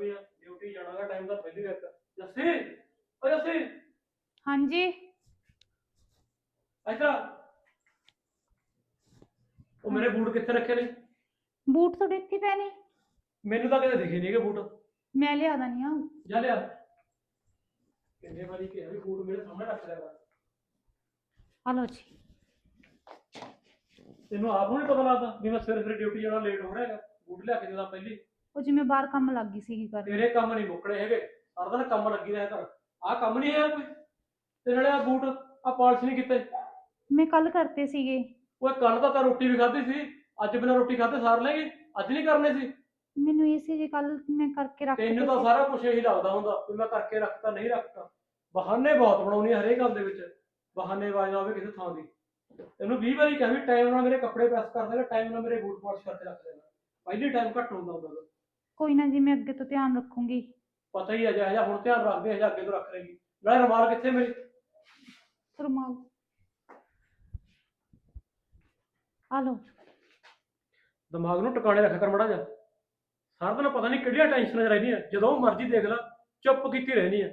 ਵੀ duty ਜਾਣਾਗਾ time ਦਾ ਪਹਿਲੀ ਰੱਖ ਜੱਸੀ ਓ ਜੱਸੀ। ਹਾਂਜੀ। ਅੱਛਾ ਉਹ ਮੇਰੇ ਬੂਟ ਕਿੱਥੇ ਰੱਖੇ ਨੇ? ਬੂਟ ਤੁਹਾਡੇ ਇੱਥੇ ਪਏ ਨੇ। ਮੈਨੂੰ ਤਾਂ ਕਦੇ ਦਿਖੇ ਨਹੀਂਗੇ ਬੂਟ। ਮੈਂ ਲਿਆ ਦਨੀ ਆ। ਜਾ ਲਿਆ। ਕਿੰਨੇ ਵਾਰੀ ਕਿਹਾ ਵੀ ਬੂਟ ਮੇਰੇ ਸਾਹਮਣੇ ਰੱਖ ਲਿਆ ਕਰ। ਆ ਲਓ ਜੀ। ਤੈਨੂੰ ਆਪ ਨੂੰ ਨਹੀਂ ਪਤਾ ਲੱਗਦਾ ਵੀ ਮੈਂ ਸਵੇਰੇ ਸਵੇਰੇ ਡਿਊਟੀ ਜਾਣਾ ਲੇਟ ਹੋ ਰਿਹਾ ਹੈਗਾ। ਬੂਟ ਲਿਆ ਕੇ ਦੇਦਾ ਪਹਿਲੀ। ਉਹ ਜਿਵੇਂ ਬਾਹਰ ਕੰਮ ਲੱਗ ਗਈ ਸੀਗੀ ਕਰ ਤੇਰੇ ਕੰਮ ਨਹੀਂ ਮੁੱਕਣੇ ਹੈਗੇ। ਸਾਰਾ ਦਿਨ ਕੰਮ ਲੱਗੀ ਰਿਹਾ ਕਰ। ਆਹ ਕੰਮ ਨਹੀਂ ਹੈ ਕੋਈ? ਤੇ ਨਾਲੇ ਆ ਬੂਟ ਆ ਪਾਲਿਸ਼ ਨਹੀਂ ਕੀਤੇ? ਮੈਂ ਕੱਲ ਕਰਤੇ ਸੀਗੇ। ਓਏ ਕੱਲ ਤਾਂ ਤਾਂ ਰੋਟੀ ਵੀ ਖਾਧੀ ਸੀ। ਅੱਜ ਬਿਨਾਂ ਰੋਟੀ ਖਾਧੇ ਸਾਰ ਲੈਗੀ ਅੱਜ ਨਹੀਂ ਕਰਨੇ ਸੀ। ਮੈਨੂੰ ਇਹ ਸੀ ਜੇ ਕੱਲ ਮੈਂ ਕਰਕੇ ਰੱਖ ਤੈਨੂੰ ਤਾਂ ਸਾਰਾ ਕੁਝ ਇਹੀ ਲੱਗਦਾ ਹੁੰਦਾ ਵੀ ਮੈਂ ਕਰਕੇ ਰੱਖਤਾ ਨਹੀਂ ਰੱਖਤਾ। ਬਹਾਨੇ ਬਹੁਤ ਬਣਾਉਣੀ ਹਰੇਕ ਗੱਲ ਦੇ ਵਿੱਚ। ਬਹਾਨੇ ਨਾ ਹੋਵੇ ਕਿਸੇ ਥਾਂ ਦੀ। ਤੈਨੂੰ 20 ਵਾਰੀ ਕਿਹਾ ਵੀ ਟਾਈਮ ਨਾਲ ਮੇਰੇ ਕੱਪੜੇ ਪ੍ਰੈਸ ਕਰ ਦੇਣਾ ਟਾਈਮ ਨਾਲ ਮੇਰੇ ਬੂਟ ਪਾਲਿਸ਼ ਕਰਕੇ ਰੱਖ ਦੇਣਾ ਪਹਿਲੀ ਟਾਈਮ ਘੱਟ ਹੁੰਦਾ ਹੁੰਦਾ। ਕੋਈ ਨਾ ਜੀ ਮੈਂ ਅੱਗੇ ਤੋਂ ਧਿਆਨ ਰੱਖੂੰਗੀ। ਪਤਾ ਹੀ ਹੈ ਜਿਹਾ ਜਿਹਾ ਹੁਣ ਧਿਆਨ ਰੱਖਦੇ ਹਜਾ ਅੱਗੇ ਤੋਂ ਰੱਖ ਲੇਗੀ ਨਾਲੇ ਰਮਾਲ ਕਿੱਥੇ ਮੇਰੀ? ਰੁਮਾਲ। ਆ ਲਓ। ਦਿਮਾਗ ਨੂੰ ਟਿਕਾਣੇ ਰੱਖਿਆ ਕਰ ਮੜਾ ਜਾ ਸਾਰਾ ਦਿਨ ਪਤਾ ਨਹੀਂ ਕਿਹੜੀਆਂ ਟੈਨਸ਼ਨਾਂ 'ਚ ਰਹਿੰਦੀ ਆ। ਜਦੋਂ ਮਰਜ਼ੀ ਦੇਖ ਲੈ ਚੁੱਪ ਕੀਤੀ ਰਹਿਣੀ ਆ।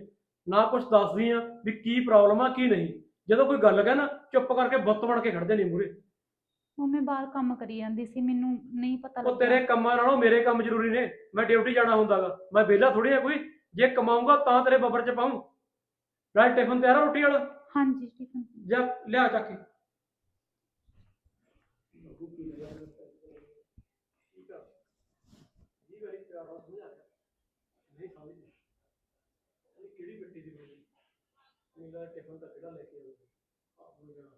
ਨਾ ਕੁਝ ਦੱਸਦੀ ਆ ਵੀ ਕੀ ਪ੍ਰੋਬਲਮ ਆ ਕੀ ਨਹੀਂ। ਜਦੋਂ ਕੋਈ ਗੱਲ ਕਹੇ ਨਾ ਚੁੱਪ ਕਰਕੇ ਬੁੱਤ ਬਣ ਕੇ ਖੜਦੇ ਨਹੀਂ ਮੂਰੇ ਉਹ ਮੈਂ ਬਾਹਰ ਕੰਮ ਕਰੀ ਜਾਂਦੀ ਸੀ ਮੈਨੂੰ ਨਹੀਂ ਪਤਾ ਉਹ ਤੇਰੇ ਕੰਮਾਂ ਨਾਲੋਂ ਮੇਰੇ ਕੰਮ ਜ਼ਰੂਰੀ ਨੇ ਮੈਂ ਡਿਊਟੀ ਜਾਣਾ ਹੁੰਦਾਗਾ ਮੈਂ ਵਿਹਲਾ ਥੋੜੀ ਆ ਕੋਈ ਜੇ ਕਮਾਊਂਗਾ ਤਾਂ ਤੇਰੇ ਬੱਬਰ 'ਚ ਪਾਉਂ ਰਾਈਟ ਟਿਫਨ ਤਿਆਰ ਆ ਰੋਟੀ ਵਾਲਾ? ਹਾਂਜੀ ਠੀਕ ਹੈ ਜਾ ਲਿਆ ਚੱਕ ਕੇ। ਕਿਹੜੀ ਮਿੱਟੀ ਦੀ ਬਣੀ? ਇਹਦਾ ਟਿਫਨ ਤਾਂ ਕਿਹੜਾ ਲੈ ਕੇ ਆਉਂਦਾ। ਆਪ ਨੂੰ ਜਾਣਾ।